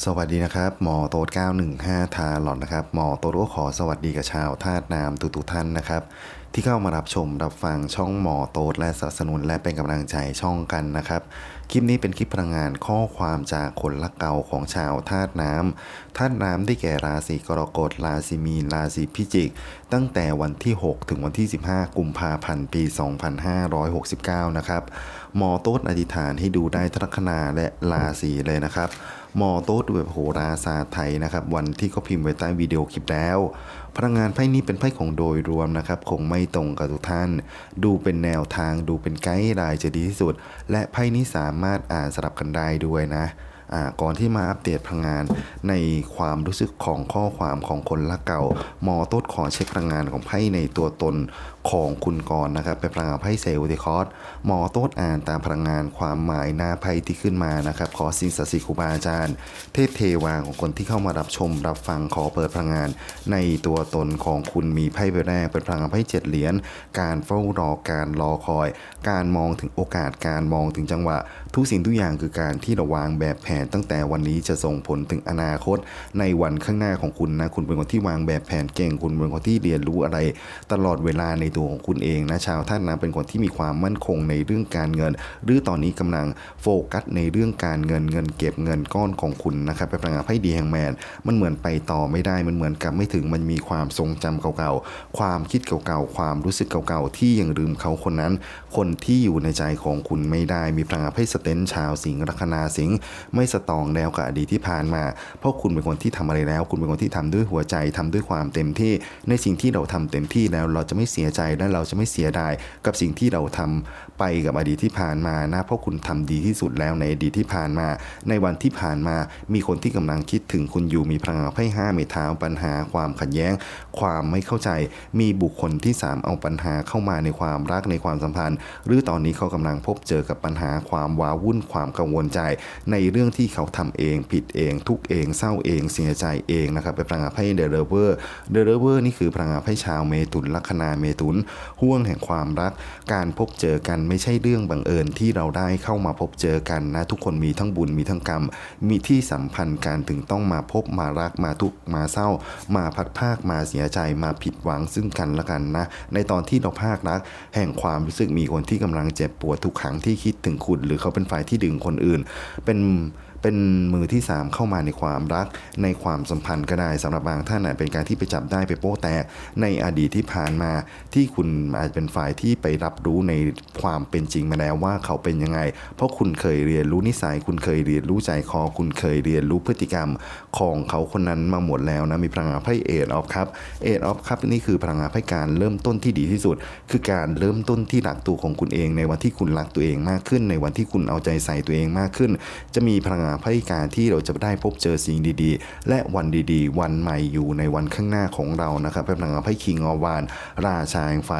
สวัสดีนะครับ หมอโต๊ด915 ทาหลอนนะครับ หมอโต๊ดก็ขอสวัสดีกับชาวธาตุน้ำทุกๆท่านนะครับ ที่เข้ามารับชมรับฟังช่องหมอโต๊ดและสนับสนุนและเป็นกำลังใจช่องกันนะครับ คลิปนี้เป็นคลิปพลังงานข้อความจากคนรักเก่าของชาวธาตุน้ำธาตุน้ำได้แก่ราศีกรกฎราศีมีนราศีพิจิก ตั้งแต่วันที่ 6 ถึงวันที่ 15 กุมภาพันธ์ปี 2569 นะครับ หมอโต๊ดอธิษฐานให้ดูได้ทัคนาและราศีเลยนะครับ มอโต๊ดดูแบบโหราศาสตร์ไทยนะครับวันที่เขาพิมพ์ไว้ใต้วิดีโอคลิปแล้ว พลังงานไพ่นี้เป็นไพ่ของโดยรวมนะครับคงไม่ตรงกับทุกท่าน ดูเป็นแนวทางดูเป็นไกด์ไลน์จะดีที่สุด และไพ่นี้สามารถอ่านสลับกันได้ด้วยนะก่อนที่มาอัปเดตพลังงานในความรู้สึกของข้อความของคนละเก่า หมอโต้ดขอเช็คพลังงานของไพ่ในตัวตนของคุณก่อนนะครับเป็นพลังงานไพ่เซลล์เดคอร์สหมอโต้ดอ่านตามพลังงานความหมายหน้าไพ่ที่ขึ้นมานะครับ ขอสิ่งศักดิ์สิทธิ์ครูบาอาจารย์เทพเทวาของคนที่เข้ามารับชม รับฟังขอเปิดพลังงาน ในตัวตนของคุณมีไพ่ใบแรกเป็นพลังงานไพ่เจ็ดเหรียญการเฝ้ารอการรอคอย การมองถึงโอกาสการมองถึงจังหวะ ทุกสิ่งทุกอย่างคือการที่เราวางแบบแผนตั้งแต่วันนี้จะส่งผลถึงอนาคต ในวันข้างหน้าของคุณนะคุณเป็นคนที่วางแบบแผนเก่งคุณเป็นคนที่เรียนรู้อะไร ตลอดเวลาในตัวของคุณเองนะชาวท่านนะเป็นคนที่มีความมั่นคงในเรื่องการเงิน หรือตอนนี้กำลังโฟกัสในเรื่องการเงินเงินเก็บเงินก้อนของคุณนะครับเป็นพลังงานไพ่ดีแห่งแมน มันเหมือนไปต่อไม่ได้มันเหมือนกับไม่ถึงมันมีความทรงจำเก่าๆ ความคิดเก่าๆ ความรู้สึกเก่าๆ ที่ยังลืมเขาคนนั้น คนที่อยู่ในใจของคุณไม่ได้มีพลังงานไพ่สเตนชาวสิงห์ลัคนาสิงห์ไม่สตองแล้วกับอดีตที่ผ่านมา เพราะคุณเป็นคนที่ทำอะไรแล้ว คุณเป็นคนที่ทำด้วยหัวใจทำด้วยความเต็มที่ ในสิ่งที่เราทำเต็มที่แล้วเราจะไม่เสียใจและเราจะไม่เสียดายกับสิ่งที่เราทำไปกับอดีตที่ผ่านมานะเพราะคุณทำดีที่สุดแล้วในอดีตที่ผ่านมา ในวันที่ผ่านมา มีคนที่กำลังคิดถึงคุณอยู่มีพลังงานไพ่ห้าเมตาปัญหาความขัดแย้ง ความไม่เข้าใจ มีบุคคลที่สามเอาปัญหาเข้ามาในความรักในความสัมพันธ์ หรือตอนนี้เขากำลังพบเจอกับปัญหาความว้าวุ่นความกังวลใจ ในเรื่องที่เขาทำเองผิดเองทุกเองเศร้าเองเสียใจเองนะครับเป็นพลังงานไพ่เดอะเวอร์เดอะเวอร์นี่คือพลังงานไพ่ชาวเมตุนลัคนาเมตุนห่วงแห่งความรัก การพบเจอกันไม่ใช่เรื่องบังเอิญที่เราได้เข้ามาพบเจอกันนะ ทุกคนมีทั้งบุญมีทั้งกรรม มีที่สัมพันธ์การถึงต้องมาพบมารักมาทุกมาเศร้า มาพัดภาคมาเสียใจมาผิดหวังซึ่งกันและกันนะ ในตอนที่เราภาครัก แห่งความรู้สึกมีคนที่กำลังเจ็บปวดทุกครั้งที่คิดถึงคุณ หรือเขาเป็นฝ่ายที่ดึงคนอื่น เป็น เป็นมือที่ 3 เข้ามาในความรัก ในความสัมพันธ์ก็ได้สำหรับบางท่านอาจเป็นการที่ไปจับได้ไปโป้แตกในอดีตที่ผ่านมาที่คุณอาจจะเป็นฝ่ายที่ไปรับรู้ในความเป็นจริงมาแล้วว่าเขาเป็นยังไง เพราะคุณเคยเรียนรู้นิสัย คุณเคยเรียนรู้ใจคอ คุณเคยเรียนรู้พฤติกรรมของเขาคนนั้นมาหมดแล้วนะมีพลังงานไพ่เอทออฟครับเอทออฟครับนี่คือพลังงานไพ่การเริ่มต้นที่ดีที่สุด คือการเริ่มต้นที่รักตัวของคุณเอง ในวันที่คุณรักตัวเองมากขึ้น ในวันที่คุณเอาใจใส่ตัวเองมากขึ้น จะมีพลังงานไพ่การที่เราจะได้พบเจอสิ่งดีๆ และวันดีๆ วันใหม่อยู่ในวันข้างหน้าของเรานะครับเป็นพลังงานไพ่คิงอวาน ราชาแห่งไฟ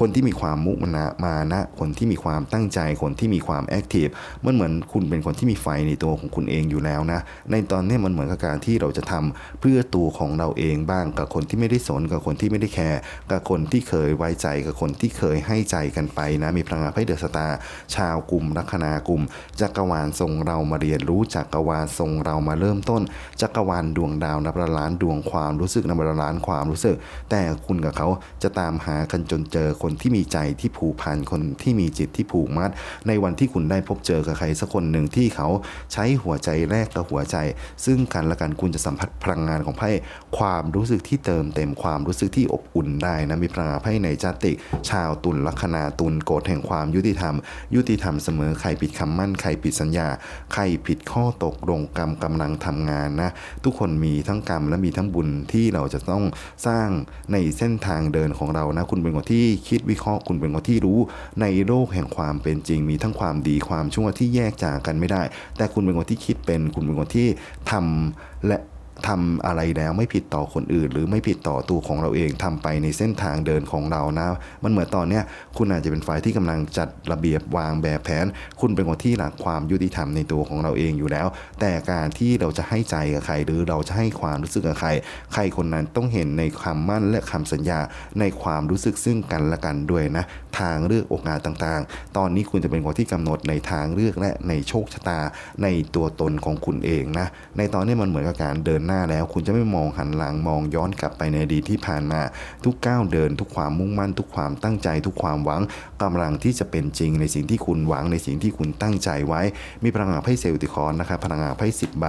คนที่มีความมุมานะมานะ คนที่มีความตั้งใจ คนที่มีความแอคทีฟ มันเหมือนคุณเป็นคนที่มีไฟในตัวของคุณเองอยู่แล้วนะ ในตอนนี้มันเหมือนกับการที่เราจะทำเพื่อตัวของเราเองบ้าง กับคนที่ไม่ได้สน กับคนที่ไม่ได้แคร์ กับคนที่เคยไว้ใจ กับคนที่เคยให้ใจกันไปนะ มีพลังงานไพ่เดอะสตาร์ชาวกลุ่มลัคนากลุ่มจักรวาลทรงเรามาเรียนรู้จักรวาลทรงเรามาเริ่มต้น จักรวาลดวงดาวนับล้านดวงความรู้สึกนับล้านความรู้สึก แต่คุณกับเขาจะตามหากันจนเจอคนที่มีใจที่ผูกพันคนที่มีจิตที่ผูกมัด ในวันที่คุณได้พบเจอกับใครสักคนหนึ่งที่เขาใช้หัวใจแรกกับหัวใจ ซึ่งกันและกันคุณจะสัมผัสพลังงานของไพ่ความรู้สึกที่เติมเต็มความรู้สึกที่อบอุ่นได้นะมีพลังงานไพ่ในจาติก ชาวตุลลัคนาตุลโกฎแห่งความยุติธรรม ยุติธรรมเสมอใครผิดคำมั่นใครผิดสัญญา ใครผิดข้อตกลงกรรมกำลังทำงานนะ ทุกคนมีทั้งกรรมและมีทั้งบุญที่เราจะต้องสร้างในเส้นทางเดินของเรานะ คุณเป็นคนที่คิดวิเคราะห์ คุณเป็นคนที่รู้ในโลกแห่งความเป็นจริง มีทั้งความดีความชั่วที่แยกจากกันไม่ได้ แต่คุณเป็นคนที่คิดเป็น คุณเป็นคนที่ทำและ ทำอะไรแล้วไม่ผิดต่อคนอื่น หรือไม่ผิดต่อตัวของเราเองทำไปในเส้นทางเดินของเรานะ มันเหมือนตอนเนี้ยคุณอาจจะเป็นฝ่ายที่กำลังจัดระเบียบวางแบบแผน คุณเป็นคนที่หลักความยุติธรรมในตัวของเราเองอยู่แล้ว แต่การที่เราจะให้ใจกับใคร หรือเราจะให้ความรู้สึกกับใคร ใครคนนั้นต้องเห็นในคำมั่นและคำสัญญาในความรู้สึกซึ่งกันและกันด้วยนะ ทางเลือกโอกาสต่างๆ ตอนนี้คุณจะเป็นคนที่กำหนดในทางเลือกและในโชคชะตาในตัวตนของคุณเองนะในตอนนี้มันเหมือนกับการเดินหน้าแล้ว คุณจะไม่มองหันหลังมองย้อนกลับไปในอดีตที่ผ่านมา ทุกก้าวเดิน ทุกความมุ่งมั่น ทุกความตั้งใจ ทุกความหวังกำลังที่จะเป็นจริงในสิ่งที่คุณหวังในสิ่งที่คุณตั้งใจไว้ มีพลังงานไพ่เซลติคอนนะครับพลังงานไพ่สิบใบ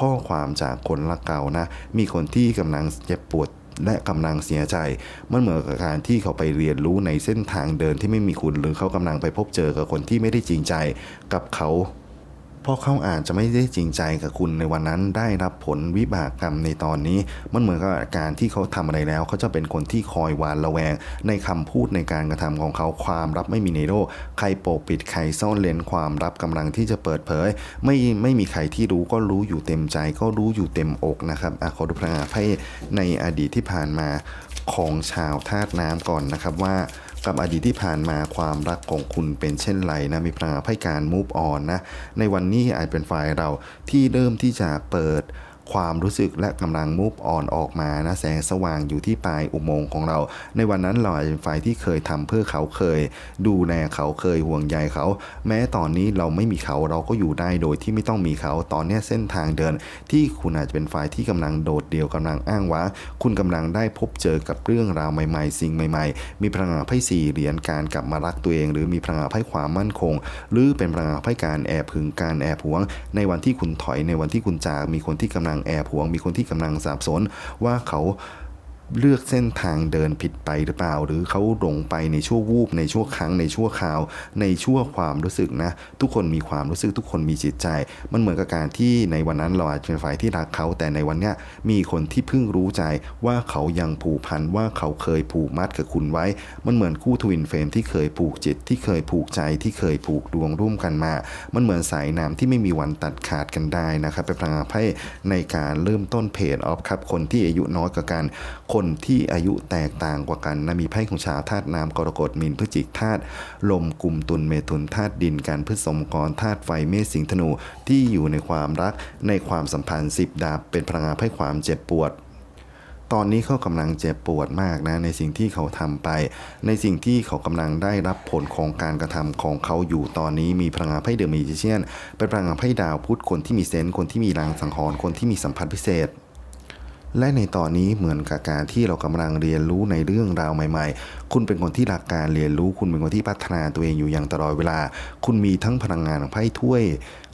ข้อความจากคนรักเก่านะ มีคนที่กำลังเจ็บปวดและกำลังเสียใจ มันเหมือนกับการที่เขาไปเรียนรู้ในเส้นทางเดินที่ไม่มีคุณ หรือเขากำลังไปพบเจอกับคนที่ไม่ได้จริงใจกับเขา เพราะเขาอาจจะไม่ได้จริงใจกับคุณในวันนั้นได้รับผลวิบากกรรมในตอนนี้ มันเหมือนกับการที่เขาทำอะไรแล้วเขาจะเป็นคนที่คอยหวานระแวง ในคำพูดในการกระทำของเขาความลับไม่มีในโลกใครปกปิดใครซ่อนเลนความลับกำลังที่จะเปิดเผย ไม่ไม่มีใครที่รู้ก็รู้อยู่เต็มใจ ก็รู้อยู่เต็มอกนะครับอะขอดูพลังานไพ่ในอดีตที่ผ่านมาของชาวธาตุน้ำก่อนนะครับว่า กับอดีตที่ผ่านมาความรักของคุณเป็นเช่นไรนะมีพลังให้การ move on นะในวันนี้อาจเป็นฝ่ายเราที่เริ่มที่จะเปิด ความรู้สึกและกำลัง move on ออกมานะแสงสว่างอยู่ที่ปลายอุโมงค์ของเรา ในวันนั้นเราอาจจะเป็นฝ่ายที่เคยทำเพื่อเขาเคย ดูแลเขาเคยห่วงใยเขา แม้ตอนนี้เราไม่มีเขาเราก็อยู่ได้โดยที่ไม่ต้องมีเขาตอนนี้เส้นทางเดิน ที่คุณอาจจะเป็นฝ่ายที่กำลังโดดเดี่ยวกำลังอ้างว้างคุณกำลังได้พบเจอกับเรื่องราวใหม่ๆ สิ่งใหม่ๆ มีพลังงานไพ่สี่เหรียญการกลับมารักตัวเอง หรือมีพลังงานไพ่ความมั่นคง หรือเป็นพลังงานไพ่การแอบหึงการแอบหวง ในวันที่คุณถอยในวันที่คุณจากมีคนที่กำลังแอบหวง มีคนที่กำลังสับสนว่าเขา เลือกเส้นทางเดินผิดไปหรือเปล่า หรือเขาหลงไปในชั่ววูบในชั่วครั้งในชั่วคราว ในชั่วความรู้สึกนะ ทุกคนมีความรู้สึกทุกคนมีจิตใจ มันเหมือนกับการที่ในวันนั้นเราอาจจะเป็นฝ่ายที่รักเขาแต่ในวันเนี้ยมีคนที่เพิ่งรู้ใจว่าเขายังผูกพันว่าเขาเคยผูกมัดกับคุณไว้ มันเหมือนคู่ทวินเฟรมที่เคยผูกจิตที่เคยผูกใจที่เคยผูกดวงร่วมกันมา มันเหมือนสายน้ำที่ไม่มีวันตัดขาดกันได้นะครับเป็นพลังงานไพ่ในการเริ่มต้นเพจออฟครับคนที่อายุน้อยกว่ากัน คนที่อายุแตกต่างกว่ากันนะมีไพ่ของชาวธาตุน้ำกรกฎมีนพฤจิกธาตุลมกลุ่มตุลเมถุนธาตุดินการพฤษมกรธาตุไฟเมษสิงธนูที่อยู่ในความรักในความสัมพันธ์สิบดาบเป็นพลังงานไพ่ความเจ็บปวดตอนนี้เขากำลังเจ็บปวดมากนะในสิ่งที่เขาทำไป ในสิ่งที่เขากำลังได้รับผลของการกระทำของเขาอยู่ตอนนี้มีพลังงานไพ่เดอะมิจิเชียนเป็นพลังงานไพ่ดาวพุธคนที่มีเซนส์คนที่มีรางสังหรณ์คนที่มีสัมผัสพิเศษ และในตอนนี้เหมือนกับการที่เรากำลังเรียนรู้ในเรื่องราวใหม่ ๆ คุณเป็นคนที่รักการเรียนรู้ คุณเป็นคนที่พัฒนาตัวเองอยู่อย่างตลอดเวลา คุณมีทั้งพลังงานของไพ่ถ้วย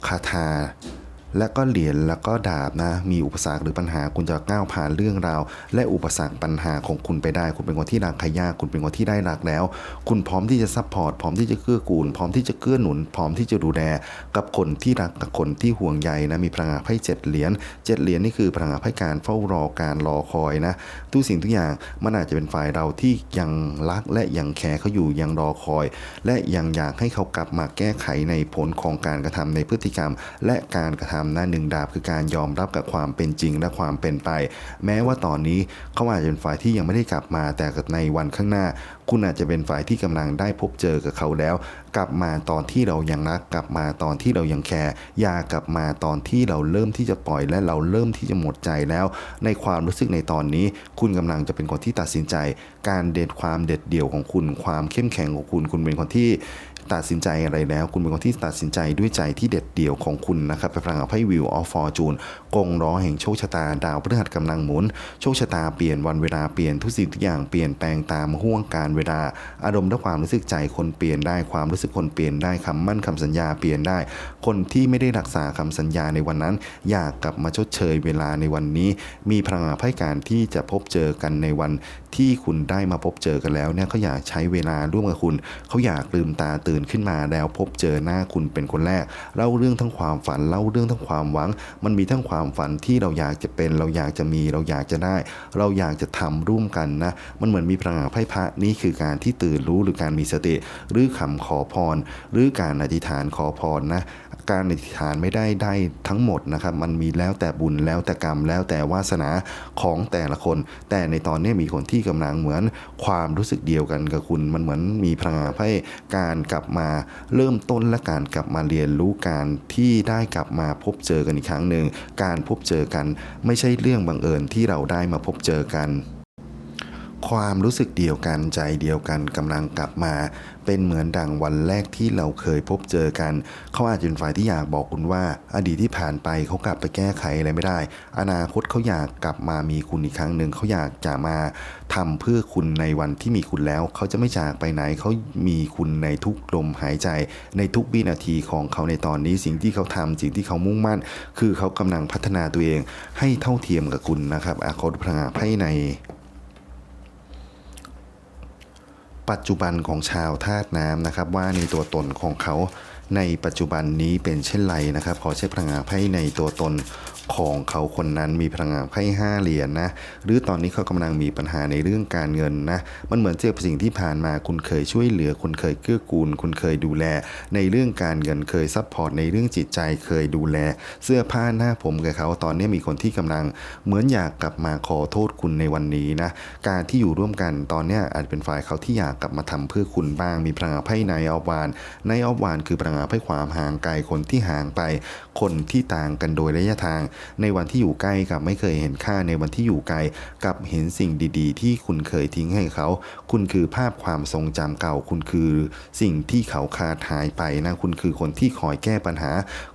คาถา และก็เหรียญแล้วก็ดาบนะ มีอุปสรรคหรือปัญหาคุณจะก้าวผ่านเรื่องราว และอุปสรรคปัญหาของคุณไปได้ คุณเป็นคนที่รักใครยากคุณเป็นคนที่ได้รักแล้ว คุณพร้อมที่จะซัพพอร์ตพร้อมที่จะเกื้อกูล พร้อมที่จะเกื้อหนุน พร้อมที่จะดูแลกับคนที่รักกับคนที่ห่วงใยนะมีพลังงานไพ่เจ็ดเหรียญเจ็ดเหรียญนี่คือพลังงานไพ่การเฝ้ารอการรอคอยนะทุกสิ่งทุกอย่างมันอาจจะเป็นฝ่ายเราที่ยังรักและยังแคร์เขาอยู่ยังรอคอย และยังอยากให้เขากลับมาแก้ไขในผลของการกระทำในพฤติกรรม และการกระทำนะหนึ่งดาบคือการยอมรับกับความเป็นจริงและความเป็นไป แม้ว่าตอนนี้เขาอาจจะเป็นฝ่ายที่ยังไม่ได้กลับมาแต่ในวันข้างหน้า คุณอาจจะเป็นฝ่ายที่กำลังได้พบเจอกับเขาแล้ว กลับมาตอนที่เรายังรักกลับมาตอนที่เรายังแคร์อย่ากลับมาตอนที่เราเริ่มที่จะปล่อยและเราเริ่มที่จะหมดใจแล้ว ในความรู้สึกในตอนนี้ คุณกำลังจะเป็นคนที่ตัดสินใจ การเด็ดความเด็ดเดี่ยวของคุณ ความเข้มแข็งของคุณคุณเป็นคนที่ ตัดสินใจอะไรแล้ว คุณเป็นคนที่ตัดสินใจด้วยใจที่เด็ดเดี่ยวของคุณนะครับไปฟังกับไพ่วิวออฟฟอร์จูนกงล้อแห่งโชคชะตาดาวพฤหัสกำลังหมุน โชคชะตาเปลี่ยนวันเวลาเปลี่ยนทุกสิ่งทุกอย่างเปลี่ยนแปลงตามห่วงการเวลาอารมณ์และความรู้สึกใจคนเปลี่ยนได้ความรู้สึกคนเปลี่ยนได้คำมั่นคำสัญญาเปลี่ยนได้ คนที่ไม่ได้รักษาคำสัญญาในวันนั้น อยากกลับมาชดเชยเวลาในวันนี้ มีพลังงานไพ่การที่จะพบเจอกันในวันที่คุณได้มาพบเจอกันแล้วเนี่ยเขาอยากใช้เวลาร่วมกับคุณ เขาอยากลืมตาตื่นนขึ้นมาแล้วพบเจอหน้าคุณเป็นคนแรก เล่าเรื่องทั้งความฝันเล่าเรื่องทั้งความหวัง มันมีทั้งความฝันที่เราอยากจะเป็น เราอยากจะมีเราอยากจะได้ เราอยากจะทำร่วมกันนะ มันเหมือนมีพลังงานไพ่พระนี่คือการที่ตื่นรู้หรือการมีสติ หรือคำขอพร หรือการอธิษฐานขอพรนะการอธิษฐานไม่ได้ได้ทั้งหมดนะครับ มันมีแล้วแต่บุญแล้วแต่กรรมแล้วแต่วาสนาของแต่ละคน แต่ในตอนนี้มีคนที่กำลังเหมือนความรู้สึกเดียวกันกับคุณ มันเหมือนมีพลังงานไพ่การกลับมาเริ่มต้นและการกลับมาเรียนรู้การที่ได้กลับมาพบเจอกันอีกครั้งหนึ่งการพบเจอกันไม่ใช่เรื่องบังเอิญที่เราได้มาพบเจอกัน ความรู้สึกเดียวกันใจเดียวกันกำลังกลับมา เป็นเหมือนดังวันแรกที่เราเคยพบเจอกัน เขาอาจจะเป็นฝ่ายที่อยากบอกคุณว่า อดีตที่ผ่านไปเขากลับไปแก้ไขอะไรไม่ได้ อนาคตเขาอยากกลับมามีคุณอีกครั้งหนึ่งเขาอยากจะมาทำเพื่อคุณในวันที่มีคุณแล้ว เขาจะไม่จากไปไหนเขามีคุณในทุกลมหายใจ ในทุกวินาทีของเขาในตอนนี้สิ่งที่เขาทำสิ่งที่เขามุ่งมั่น คือเขากำลังพัฒนาตัวเองให้เท่าเทียมกับคุณนะครับอาคตพลังงานไพ่ใน ปัจจุบันของชาวธาตุน้ำนะครับ ว่าในตัวตนของเขาในปัจจุบันนี้เป็นเช่นไรนะครับ ขอใช้พลังงานไพ่ในตัวตน ของเขาคนนั้นมีพลังงานไพ่ห้าเหรียญนะหรือตอนนี้เขากำลังมีปัญหาในเรื่องการเงินนะมันเหมือนเจอสิ่งที่ผ่านมาคุณเคยช่วยเหลือ คุณเคยเกื้อกูล คุณเคยดูแล ในเรื่องการเงินเคยซัพพอร์ตในเรื่องจิตใจเคยดูแล เสื้อผ้าหน้าผมกับเขาตอนนี้มีคนที่กำลังเหมือนอยากกลับมาขอโทษคุณในวันนี้นะการที่อยู่ร่วมกันตอนนี้อาจเป็นฝ่ายเขาที่อยากกลับมาทำเพื่อคุณบ้างมีพลังงานไพ่ในออฟวานในออฟวานคือพลังงานไพ่ความห่างไกลคนที่ห่างไป คนที่ต่างกันโดยระยะทาง ในวันที่อยู่ใกล้กับไม่เคยเห็นค่าในวันที่อยู่ไกลกับเห็นสิ่งดีๆ ที่คุณเคยทิ้งให้เขา คุณคือภาพความทรงจำเก่า คุณคือสิ่งที่เขาขาดหายไปนะ คุณคือคนที่คอยแก้ปัญหา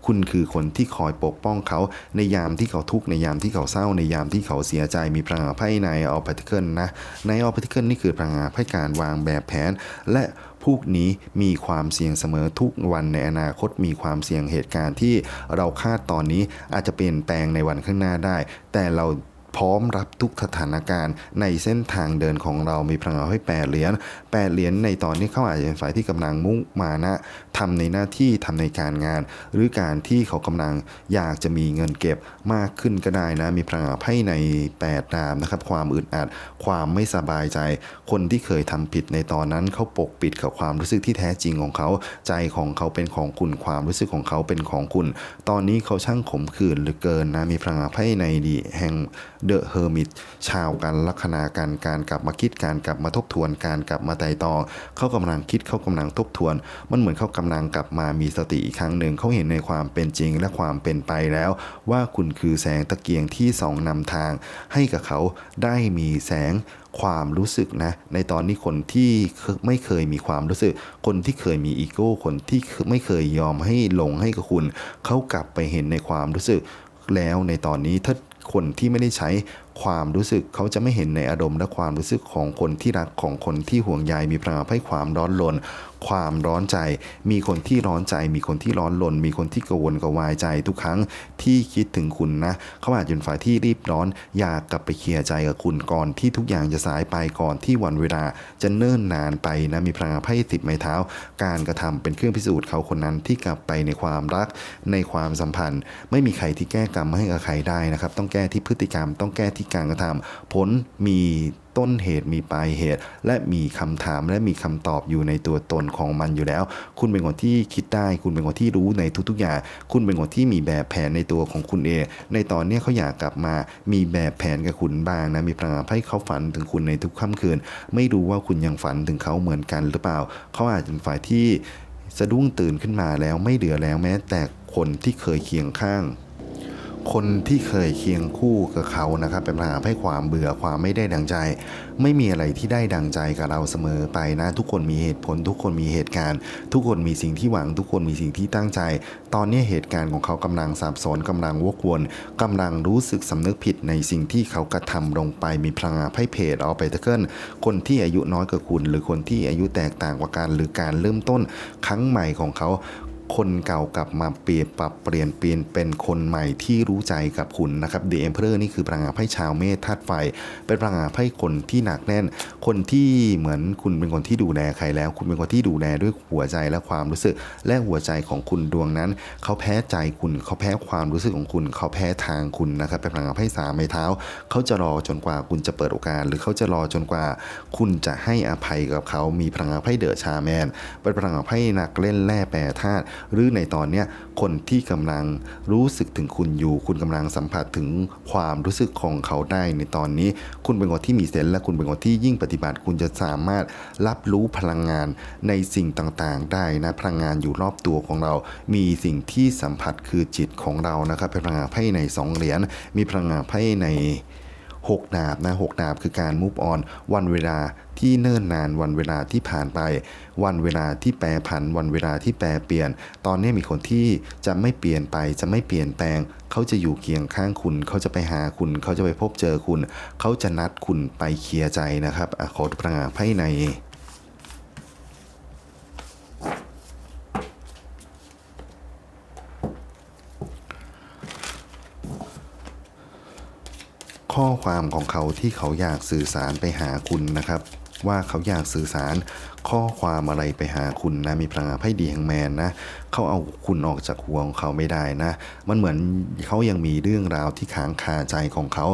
คุณคือคนที่คอยปกป้องเขาในยามที่เขาทุกข์ในยามที่เขาเศร้าในยามที่เขาเสียใจมีพลังงานไพ่ในออปติเคิลนะในออปติเคิลนี่คือพลังงานไพ่การวางแบบแผนและ พวกนี้มีความเสี่ยงเสมอทุกวันในอนาคตมีความเสี่ยงเหตุการณ์ที่เราคาดตอนนี้อาจจะเปลี่ยนแปลงในวันข้างหน้าได้ แต่เรา พร้อมรับทุกสถานการณ์ในเส้นทางเดินของเรามีพลังงานให้แปดเหรียญแปดเหรียญในตอนนี้เขาอาจจะเป็นฝ่ายที่กำลังมุ่งมานะทำในหน้าที่ทำในการงาน หรือการที่เขากำลังอยากจะมีเงินเก็บมากขึ้นก็ได้นะมีพลังงานไพ่ใน8ดามนะครับความอึดอัด ความไม่สบายใจ คนที่เคยทำผิดในตอนนั้นเขาปกปิดกับความรู้สึกที่แท้จริงของเขา ใจของเขาเป็นของคุณความรู้สึกของเขาเป็นของคุณ ตอนนี้เขาช่างขมขื่นหลือเกินนะมีพลังงานไพ่ในดีแห่งเดอะเฮอร์มิตชาวกันลัคนาการการกลับมาคิดการกลับมาทบทวนการกลับมาไต่ตองเขากำลังคิดเขากำลังทบทวน มันเหมือนเขากำลังกลับมามีสติอีกครั้งหนึ่งเขาเห็นในความเป็นจริงและความเป็นไปแล้ว ว่าคุณคือแสงตะเกียงที่ส่องนำทาง ให้กับเขาได้มีแสงความรู้สึกนะ ในตอนนี้คนที่ไม่เคยมีความรู้สึก คนที่เคยมีอีโก้ คนที่ไม่เคยยอมให้หลงให้กับคุณ เขากลับไปเห็นในความรู้สึกแล้วในตอนนี้ถ้า คนที่ไม่ได้ใช้ความรู้สึกเขาจะไม่เห็นในอารมณ์และความรู้สึกของคนที่รักของคนที่ห่วงใยมีพลังให้ความร้อนรนความร้อนใจ มีคนที่ร้อนใจ มีคนที่ร้อนรนมีคนที่กังวลกระวายใจทุกครั้งที่คิดถึงคุณนะเขาอาจเป็นฝ่ายที่รีบร้อน อยากกลับไปเคลียร์ใจกับคุณก่อนที่ทุกอย่างจะสายไปก่อนที่วันเวลาจะเนิ่นนานไปนะมีพลังไพ่ติดไม้เท้า การกระทำเป็นเครื่องพิสูจน์เขาคนนั้นที่กลับไปในความรักในความสัมพันธ์ ไม่มีใครที่แก้กรรมให้กับใครได้นะครับต้องแก้ที่พฤติกรรม ต้องแก้ที่การกระทำผลมีต้นเหตุมีปลายเหตุ และมีคำถามและมีคำตอบอยู่ในตัวตนของมันอยู่แล้ว คุณเป็นคนที่คิดได้ คุณเป็นคนที่รู้ในทุกๆอย่าง คุณเป็นคนที่มีแบบแผนในตัวของคุณเอง ในตอนนี้เขาอยากกลับมามีแบบแผนกับคุณบ้างนะมีพลังให้เขาฝันถึงคุณในทุกค่ำคืน ไม่รู้ว่าคุณยังฝันถึงเขาเหมือนกันหรือเปล่า เขาอาจจะเป็นฝ่ายที่สะดุ้งตื่นขึ้นมาแล้วไม่เหลือแล้วแม้แต่คนที่เคยเคียงข้าง คนที่เคยเคียงคู่กับเขานะครับเป็นปัญหาให้ความเบื่อความไม่ได้ดังใจ ไม่มีอะไรที่ได้ดังใจกับเราเสมอไปนะ ทุกคนมีเหตุผล ทุกคนมีเหตุการณ์ ทุกคนมีสิ่งที่หวัง ทุกคนมีสิ่งที่ตั้งใจ ตอนนี้เหตุการณ์ของเขากำลังสับสนกำลังวกวนกำลังรู้สึกสำนึกผิดในสิ่งที่เขากระทำลงไปมีพลังงานไพ่เพจเอาไปตะเกิลคนที่อายุน้อยกว่าคุณ หรือคนที่อายุแตกต่างกว่ากันหรือการเริ่มต้นครั้งใหม่ของเขา คนเก่ากลับมาเปลี่ยนปรับเปลี่ยนเปลี่ยนเป็นคนใหม่ที่รู้ใจกับคุณนะครับ The Emperor นี่คือพลังงานไพ่ชาวเมษธาตุไฟ เป็นพลังงานไพ่คนที่หนักแน่น คนที่เหมือนคุณเป็นคนที่ดูแลใครแล้ว คุณเป็นคนที่ดูแลด้วยหัวใจและความรู้สึก และหัวใจของคุณดวงนั้น เขาแพ้ใจคุณเขาแพ้ความรู้สึกของคุณ เขาแพ้ทางคุณนะครับเป็นพลังงานไพ่สามไม้เท้า เขาจะรอจนกว่าคุณจะเปิดโอกาส หรือเขาจะรอจนกว่า คุณจะให้อภัยกับเขามีพลังงานไพ่เดอะชาแมนเป็นพลังงานไพ่นักเล่นแร่แปรธาตุหรือในตอนเนี้ยคนที่กำลังรู้สึกถึงคุณอยู่ คุณกำลังสัมผัสถึงความรู้สึกของเขาได้ในตอนนี้ คุณเป็นคนที่มีเซนส์และคุณเป็นคนที่ยิ่งปฏิบัติ คุณจะสามารถรับรู้พลังงานในสิ่งต่างๆ ได้นะพลังงานอยู่รอบตัวของเรา มีสิ่งที่สัมผัสคือจิตของเรานะครับเป็นพลังงานไพ่ในสองเหรียญมีพลังงานไพ่ใน หกดาบนะหกดาบคือการ move on วันเวลาที่เนิ่นนานวันเวลาที่ผ่านไป วันเวลาที่แปรผัน วันเวลาที่แปรเปลี่ยน ตอนนี้มีคนที่จะไม่เปลี่ยนไปจะไม่เปลี่ยนแปลง เขาจะอยู่เคียงข้างคุณ เขาจะไปหาคุณ เขาจะไปพบเจอคุณ เขาจะนัดคุณไปเคลียร์ใจนะครับอะขอพลังงาภายใน ความของเขาที่เขาอยากสื่อสารไปหาคุณนะครับ ว่าเขาอยากสื่อสาร ข้อความอะไรไปหาคุณนะ มีพลังงานไพ่ดีแห่งแมนนะเขาเอาคุณออกจากหัวของเขาไม่ได้นะ มันเหมือนเขายังมีเรื่องราวที่ค้างคาใจของเขา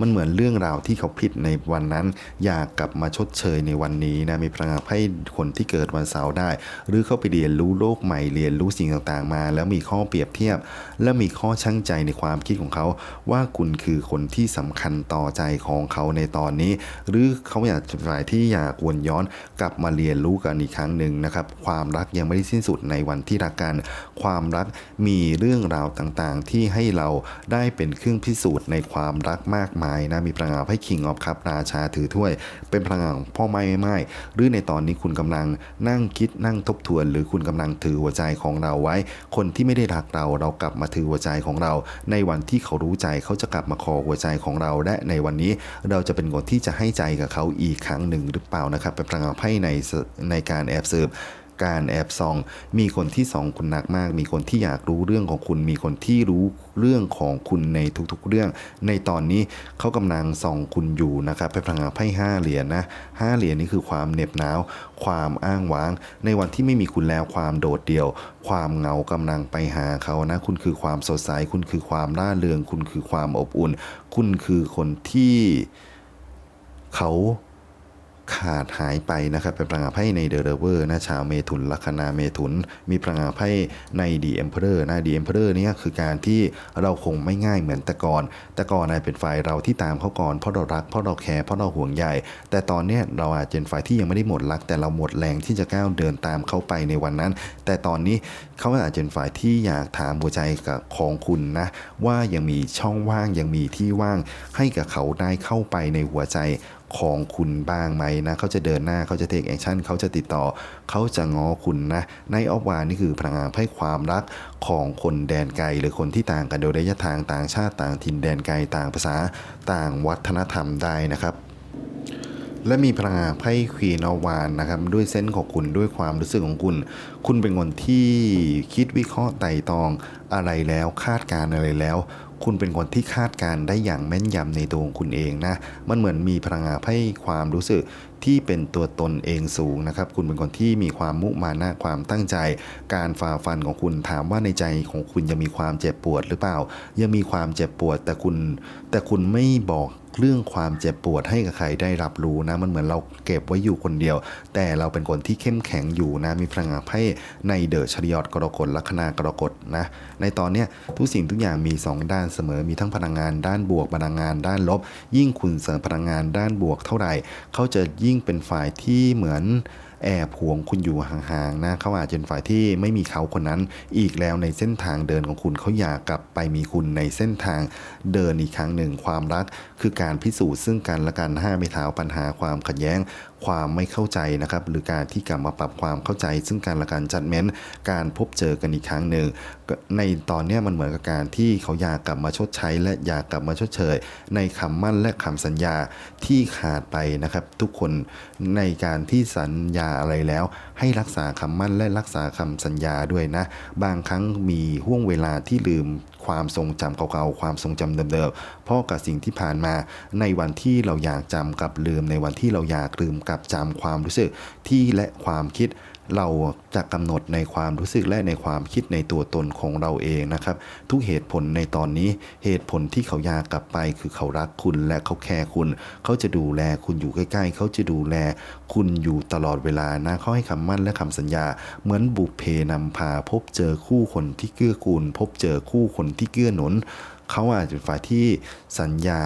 มันเหมือนเรื่องราวที่เขาผิดในวันนั้น อยากกลับมาชดเชยในวันนี้นะ มีพลังงานไพ่คนที่เกิดวันเสาร์ได้ หรือเขาไปเรียนรู้โลกใหม่เรียนรู้สิ่งต่างๆมา แล้วมีข้อเปรียบเทียบ และมีข้อชั่งใจในความคิดของเขา ว่าคุณคือคนที่สำคัญต่อใจของเขาในตอนนี้ หรือเขาอยากจะฝ่ายที่อยากวนย้อนกลับมาเรียนรู้กันอีกครั้งหนึ่งนะครับ ความรักยังไม่ได้สิ้นสุดในวันที่รักกัน ความรักมีเรื่องราวต่างๆ ที่ให้เราได้เป็นเครื่องพิสูจน์ในความรักมากมายนะมีพลังงานไพ่คิงออฟคัพราชาถือถ้วย เป็นพลังงานของพ่อไม้ไม่ไม่หรือในตอนนี้คุณกำลังนั่งคิดนั่งทบทวน หรือคุณกำลังถือหัวใจของเราไว้ คนที่ไม่ได้รักเราเรากลับมาถือหัวใจของเรา ในวันที่เขารู้ใจเขาจะกลับมาขอหัวใจของเราและในวันนี้เราจะเป็นคนที่จะให้ใจกับเขาอีกครั้งหนึ่งหรือเปล่านะครับ เป็นพลังงานไพ่ในในการแอบสืบการแอบส่อง มีคนที่สองคุณหนักมาก มีคนที่อยากรู้เรื่องของคุณ มีคนที่รู้เรื่องของคุณในทุกๆเรื่อง ในตอนนี้เขากำลังส่องคุณอยู่นะครับไปพลังงานไพ่ห้าเหรียญนะห้าเหรียญนี่คือความเหน็บหนาว ความอ้างว้าง ในวันที่ไม่มีคุณแล้วความโดดเดี่ยว ความเหงากำลังไปหาเขานะ คุณคือความสดใส คุณคือความร่าเริง คุณคือความอบอุ่น คุณคือคนที่เขา ขาดหายไปนะครับเป็นพลังงานไพ่ในเดอะเรเวอร์นะชาวเมถุนลัคนาเมถุน มีพลังงานไพ่ในดีเอ็มเพอร์นะดีเอ็มเพอร์นี่ยคือการที่เราคงไม่ง่ายเหมือนแต่ก่อนแต่ก่อนนายเป็นฝ่ายเราที่ตามเขาก่อนเพราะเรารักเพราะเราแคร์เพราะเราห่วงใยแต่ตอนเนี้ยเราอาจจะเป็นฝ่ายที่ยังไม่ได้หมดรัก แต่เราหมดแรงที่จะก้าวเดินตามเขาไปในวันนั้น แต่ตอนนี้เขาอาจจะเป็นฝ่ายที่อยากถามหัวใจกับของคุณนะว่ายังมีช่องว่างยังมีที่ว่างให้กับเขาได้เข้าไปในหัวใจ ของคุณบ้างไหมนะเขาจะเดินหน้าเขาจะเทคแอคชั่นเขาจะติดต่อเขาจะง้อคุณนะในออฟวานนี่คือพลังงานให้ความรักของคนแดนไกล หรือคนที่ต่างกันโดยระยะทางต่างชาติต่างถิ่นแดนไกลต่างภาษาต่างวัฒนธรรมได้นะครับและมีพลังงานไพ่ควีนอวานนะครับด้วยเส้นของคุณด้วยความรู้สึกของคุณ คุณเป็นคนที่คิดวิเคราะห์ไต่ตองอะไรแล้วคาดการณ์อะไรแล้ว คุณเป็นคนที่คาดการได้อย่างแม่นยำในตัวของคุณเองนะ มันเหมือนมีพลังงานให้ความรู้สึกที่เป็นตัวตนเองสูงนะครับ คุณเป็นคนที่มีความมุมานะความตั้งใจ การฝ่าฟันของคุณถามว่าในใจของคุณยังมีความเจ็บปวดหรือเปล่า ยังมีความเจ็บปวดแต่คุณ แต่คุณไม่บอก เรื่องความเจ็บปวดให้กับใครได้รับรู้นะมันเหมือนเราเก็บไว้อยู่คนเดียว แต่เราเป็นคนที่เข้มแข็งอยู่นะมีพลังงานให้ในเดอะชริยอดกรกฎลัคนากรกฎนะในตอนเนี้ยทุกสิ่งทุกอย่างมี 2 ด้านเสมอมีทั้งพลังงานด้านบวกพลังงานด้านลบ ยิ่งคุณเสริมพลังงานด้านบวกเท่าไหร่เขาจะยิ่งเป็นฝ่ายที่เหมือน แอบห่วงคุณอยู่ห่างๆนะเขาอาจจะเป็นฝ่ายที่ไม่มีเขาคนนั้นอีกแล้วในเส้นทางเดินของคุณเขาอยากกลับไปมีคุณในเส้นทางเดินอีกครั้งหนึ่งความรัก คือการพิสูจน์ซึ่งกันและกันห้าไม่เท้าปัญหาความขัดแย้ง ความไม่เข้าใจนะครับหรือการที่กลับมาปรับความเข้าใจ ซึ่งการละการจัดเม้นการพบเจอกันอีกครั้งหนึ่งในตอนนี้มันเหมือนกับการที่เขาอยากกลับมาชดใช้ และอยากกลับมาชดเชย ในคำมั่นและคำสัญญาที่ขาดไปนะครับ ทุกคนในการที่สัญญาอะไรแล้ว ให้รักษาคำมั่นและรักษาคำสัญญาด้วยนะ บางครั้งมีห่วงเวลาที่ลืม ความทรงจำเก่าๆ ความทรงจำเดิมๆพ่อกับสิ่งที่ผ่านมาในวันที่เราอยากจำกับลืมในวันที่เราอยากลืมกับจำความรู้สึกที่และความคิด เราจะกำหนดในความรู้สึกและในความคิดในตัวตนของเราเองนะครับ ทุกเหตุผลในตอนนี้เหตุผลที่เขาอยากกลับไปคือเขารักคุณและเขาแคร์คุณ เขาจะดูแลคุณอยู่ใกล้ ๆ เขาจะดูแลคุณอยู่ตลอดเวลานะเขาให้คำมั่นและคำสัญญา เหมือนบุพเพนำพาพบเจอคู่คนที่เกื้อกูล พบเจอคู่คนที่เกื้อหนุน เขาอาจจะเป็นฝ่ายที่สัญญา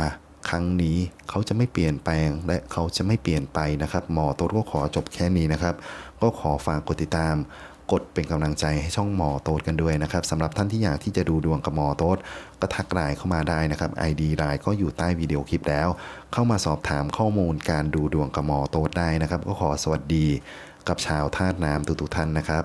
ครั้งนี้เขาจะไม่เปลี่ยนแปลงและเขาจะไม่เปลี่ยนไปนะครับ หมอต๊ดก็ขอจบแค่นี้นะครับ ก็ขอฝากกดติดตาม กดเป็นกำลังใจให้ช่องหมอโต๊ดกันด้วยนะครับสำหรับท่านที่อยากที่จะดูดวงกับหมอโต๊ดก็ทักไลน์เข้ามาได้นะครับ ID ไลน์ก็อยู่ใต้วิดีโอคลิปแล้ว เข้ามาสอบถามข้อมูลการดูดวงกับหมอโต๊ดได้นะครับ ก็ขอสวัสดีกับชาวธาตุน้ำทุกๆท่านนะครับ